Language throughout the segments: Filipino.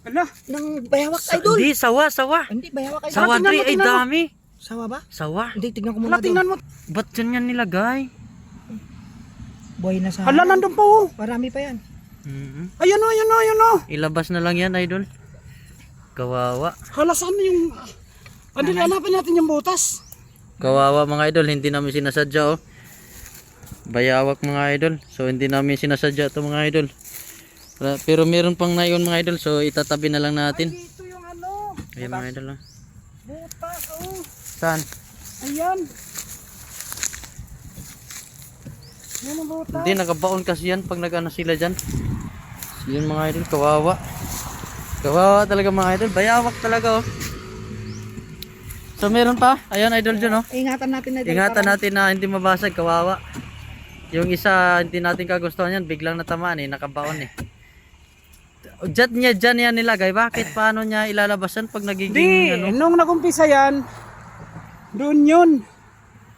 Ala, Ng bayawak Sa, idol. hindi, sawa, sawa. Hindi, bayawak idol. Sawa, Dre, ay dami. Sawa ba? Sawa. Hindi, tignan ko muna ala tingnan mo. Ba't dyan yan nilagay? Buhay na sa... Ala, nandun pa oh. Marami pa yan. Mhm. Ayun oh, ayun oh, ayun oh. Ilabas na lang yan, idol. Kawawa. Hala, saan yung... Ano, hanapin natin yung butas. Kawawa mga idol, hindi namin sinasadya oh. Bayawak mga idol. So hindi namin sinasadya to mga idol. Pero- meron pang nayon mga idol, so itatabi na lang natin. Dito yung ano, Ayan mga idol. oh. butas oh. Saan? Ayan. Yan ang butas. Hindi, nakabaon kasi yan pag nag-ano sila dyan. So, yun mga idol, kawawa. Kawawa talaga mga idol. Bayawak talaga oh. So meron pa. Ayan idol dyan oh. Ingatan natin idol. Ingatan natin na hindi mabasag, kawawa. Yung isa, hindi natin kagustuhan yan, biglang natamaan eh, nakabaon eh. Diyan niya, dyan niya nilagay. Bakit? Paano niya ilalabasan pag nagiging Di, ano? nung nagumpisa yan, doon yun.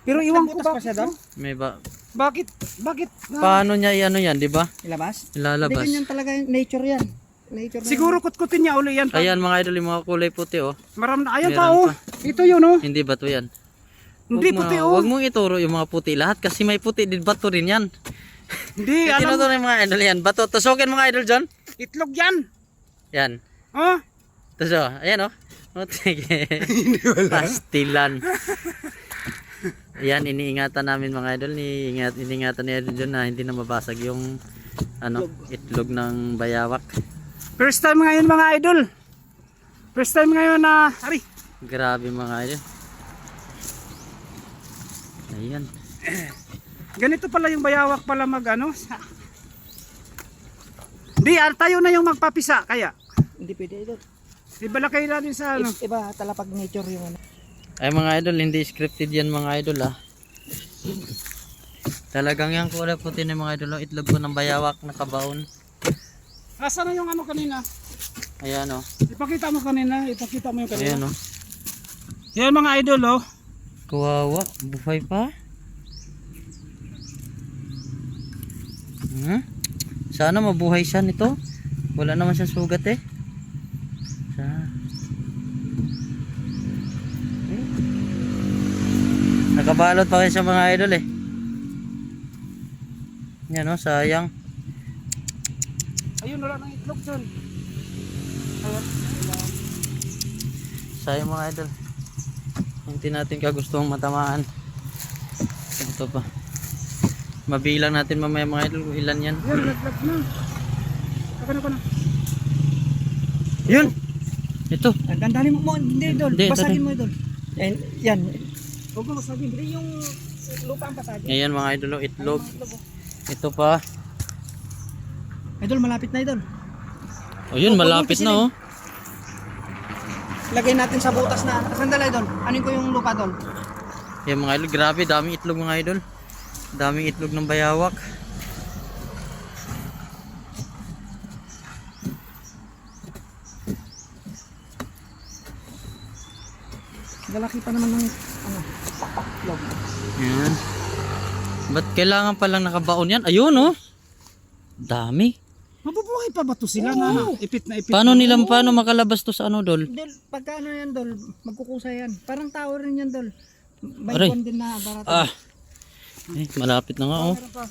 Pero iwan ko butas pa bakit, siya doon? no? May ba? bakit, bakit, na- Paano niya iano yan, di ba? Ilabas? Hindi, Ilalabas. ganyan talaga yung nature yan. Nature na siguro kutkutin niya uli yan. Pa. Ayan mga idol, yung mga kulay puti oh. Maram na, ayan Meron pa oh. Ito yun oh. Hindi ba to yan? Hindi Huwag mo- puti oh. Huwag mong ituro yung mga puti lahat kasi may puti din bato rin yan. Hindi, alam, Tinuturo yung mga idol yan. Bato, tusukin mga idol John. Itlog yan. Yan. Oh, Tuso, ayan oh. Sige. Pastilan. Yan, iniingatan namin mga idol. Iniingat, iniingatan ni Idol na hindi na mabasag yung ano, itlog ng bayawak. first time ngayon mga idol. First time ngayon na, ari, Grabe mga idol. Ayan. ganito pala yung bayawak pala mag ano. sa- Hindi, ah, tayo na yung magpapisa kaya. Hindi pwede idol. Ibalakay natin sa ano. Iba talapag nature yung ano. Ay mga idol, hindi scripted yan mga idol ah. Talagang yung kulay puti ng mga idol, oh. itlog ko ng bayawak nakabaon. Asa na yung ano kanina? Ayan oh. Ipakita mo kanina, ipakita mo yung kanina. Ayan oh. Yan mga idol oh. Kawawa, buhay pa. Hmm? Sana mabuhay siya nito. Wala naman siya sugat eh. Sa Eh. Nakabalot pa rin siya mga idol eh. Yan oh, sayang. Ayun, wala nang itlog dun. Ayun. Sayang mga idol. Hindi natin kagustuhang matamaan. Ito pa. Mabilang natin mamaya mga idol kung ilan yan. Yan, laglag na. Ako na na. Yun! Ito. Dandanin mo mo, hindi idol. Hindi, ito Basagin rin. mo idol. Yan, yan. Huwag mo masagin. Hindi yung lupa ang pasagin. Ayan mga idol, oh, itlog. Ito pa. Idol, malapit na idol. O yun, malapit na oh. Lagay natin sa butas na. Sandali idol. Anin ko yung lupa idol? Yan mga idol, grabe, daming itlog mga idol. Daming itlog ng bayawak. Lalaki pa naman ng ano. Log. Yan. Ba't kailangan palang nakabaon yan? Ayun oh. Dami. Mabubuhay pa ba to sila na ipit na ipit? Paano nila, paano makalabas to sa ano dol? Dol, pagka ano yan dol, magkukusa yan. Parang tao rin yan dol. Aray. Baykon din na barato. Ah. Eh, malapit na nga oh. Meron pa.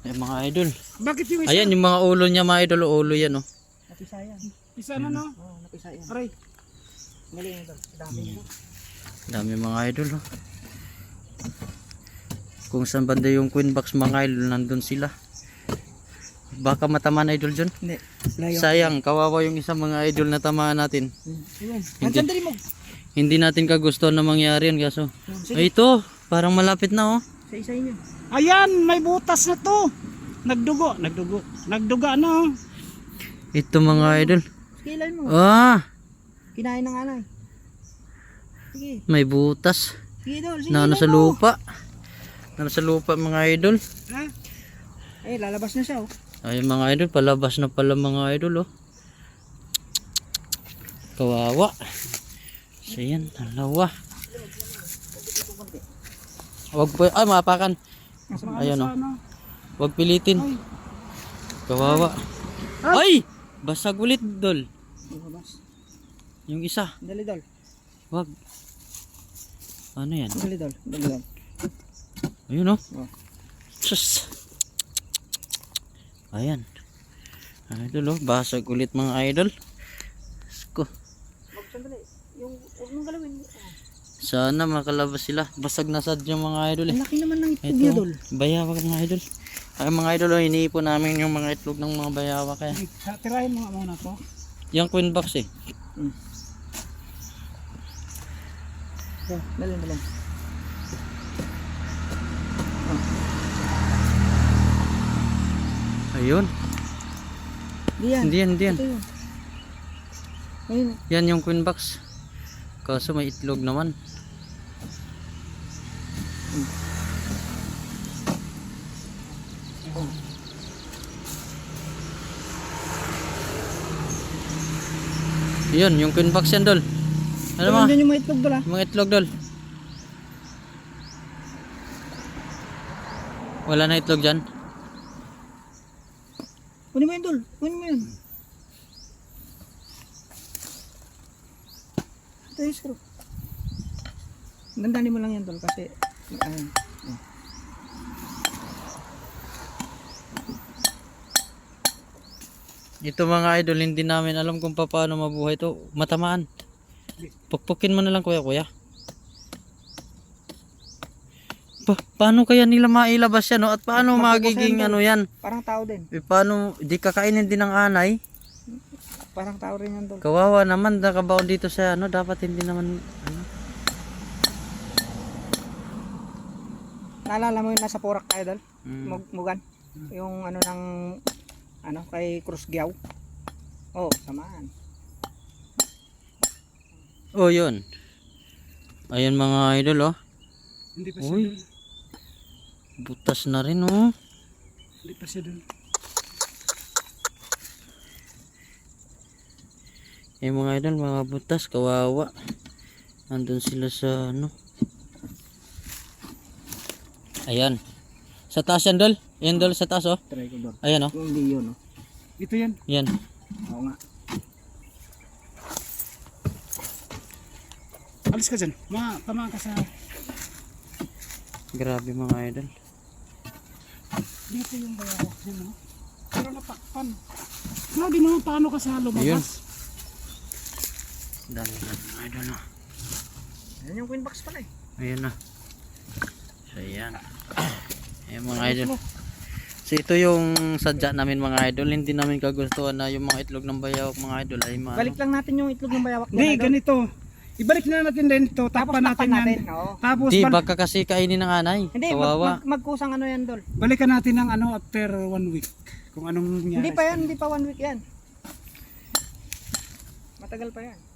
Eh, mga idol. Bakit yung isa? Ayan, yung mga ulo niya mga idol, ulo yan oh. Napisa yan. Isa na no? Oo, napisa yan. Aray. Galing idol. Dami yan. Dami mga idol oh. Kung saan banda yung queen box mga idol, nandun sila. Baka matamaan idol dyan. Hindi. Layo. Sayang, kawawa yung isang mga idol na tamaan natin. Ayun. Hindi. Sandali mo. Hindi natin kagustuhan na mangyari yun kaso. Ay ito, parang malapit na oh. Sa isa inyo. Ayan, may butas na to. Nagdugo, nagdugo. Nagduga na. oh. Ito mga idol. Skilan mo. Ah, Kinain ng anay. Sige. may butas. Sige idol. Sige Na ano ilan sa lupa. Na ano sa lupa mga idol. Ha? Eh, lalabas na siya oh. Ay mga idol, palabas na pala mga idol oh. Kawawa. So yan, dalawa. Wag po, ay mapakan. Ayan oh. Ano? Wag pilitin. Kawawa. Ay! Basag ulit, dol. Yung isa. Dali dol. Wag. Ano yan? Dali dol. Dali dol. Ayun oh. Oh. Sus. Ayan. Idol oh. Basag ulit mga idol. Sko. Wag sandali. Yung huwag mong. Sana makalabas sila. Basag na sad yung mga idol eh. Laki naman ng itlog niya dol. Bayawak mga idol. Ay mga idol oh. Iniipon namin yung mga itlog ng mga bayawak eh. Tirahin mo muna to. Yung queen box eh. Oh, dali dali. Ayun. Di yan. Hindi yan, hindi yan. Ito yun. Ayun. Yan yung queen box. Kaso may itlog naman. Yun, yung queen box yan, Dol. Ano mga? Yun yung mga itlog dol ah. Mga itlog, Dol. Wala na itlog dyan. Kunin mo yun dol. Kunin mo yun. Ito yung screw. Dandanin mo lang yan dol kasi ayun. Ito mga idol, hindi namin alam kung paano mabuhay ito. Matamaan. Pukpukin mo na lang kuya, kuya. Pa paano kaya nila mailabas yan? No? At paano magiging ano yan? Parang tao din. Eh, paano, di kakainin din ng anay? Parang tao rin yan dol. Kawawa naman, nakabaon dito sa ano, dapat hindi naman, ano. Naalala mo yung nasa Porak tayo dol? Mm. Mug Mugan. Yung ano ng ano kay Cruz Giao. Oh, samaan. Oh, yun. Ayan mga idol, oh. Hindi pa siya Uy. Butas na rin, oh. Hindi pa siya dun. Eh mga idol, mga butas, kawawa. Nandun sila sa ano. Ayan. Sa taas yan, Dol. Yan, Dol, sa taas, oh. Try ko dol. Ayan, oh. Hindi yun, oh. Ito yan. Yan. Oo nga. Alis ka dyan. Ma, tamaan ka sa... Grabe mga idol. Dito yung bayawak niya, no? Pero natakpan. No, di naman paano ka sa lumabas. Ayun. Dami na idol, oh. Yan yung queen box pala eh. Ayan na. So, ayan. Ayan mga idol. So, ito yung sadya namin mga idol. Hindi namin kagustuhan na yung mga itlog ng bayawak mga idol ay maano. Balik lang natin yung itlog ng bayawak Hindi, ganito. Ibalik na natin din ito. Takpan natin, natin. yan. Oo. Tapos Di, baka kasi kainin ng anay. Hindi, mag, Kawawa. mag, magkusang ano yan, Dol. balikan natin ng ano after one week. Kung anong nangyari. Hindi pa yan, hindi pa one week yan. Matagal pa yan.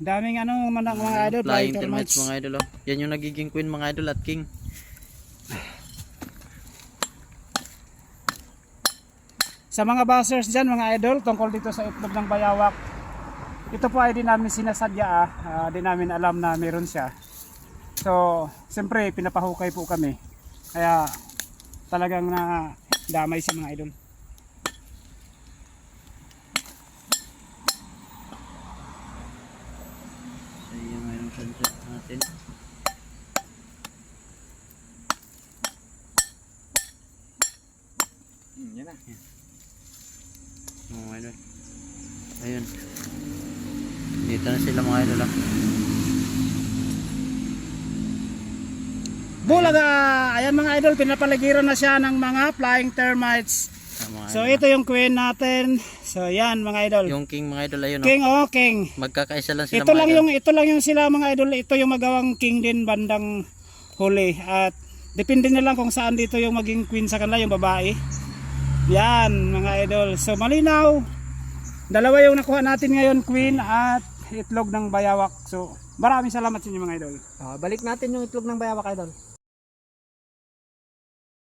Daming ano mga, mga idol. Flying flying termites mga idol. Oh. Yan yung nagiging queen mga idol at king. Sa mga bashers dyan, mga idol, tungkol dito sa itlog ng bayawak, ito po ay di namin sinasadya, ah. Ah, di namin alam na meron siya. So, siyempre, pinapahukay po kami. Kaya, talagang na damay sa mga idol. So yan nga yung sadya natin. Hmm, yan na. Mga idol. Ayun. Dito na sila mga idol. ah. Bulaga! Ayan mga idol, pinapaligiran na siya ng mga flying termites. Ah, mga So, ito yung queen natin. So, yan mga idol. Yung king mga idol ayun. Oh. King, oh, king. Magkakaisa lang sila Ito lang idol. yung ito lang yung sila mga idol. Ito yung magawang king din bandang huli at depende na lang kung saan dito yung maging queen sa kanila yung babae. Yan mga idol. So malinaw. Dalawa yung nakuha natin ngayon queen at itlog ng bayawak. So maraming salamat sa inyo mga idol. Ah, balik natin yung itlog ng bayawak, Idol.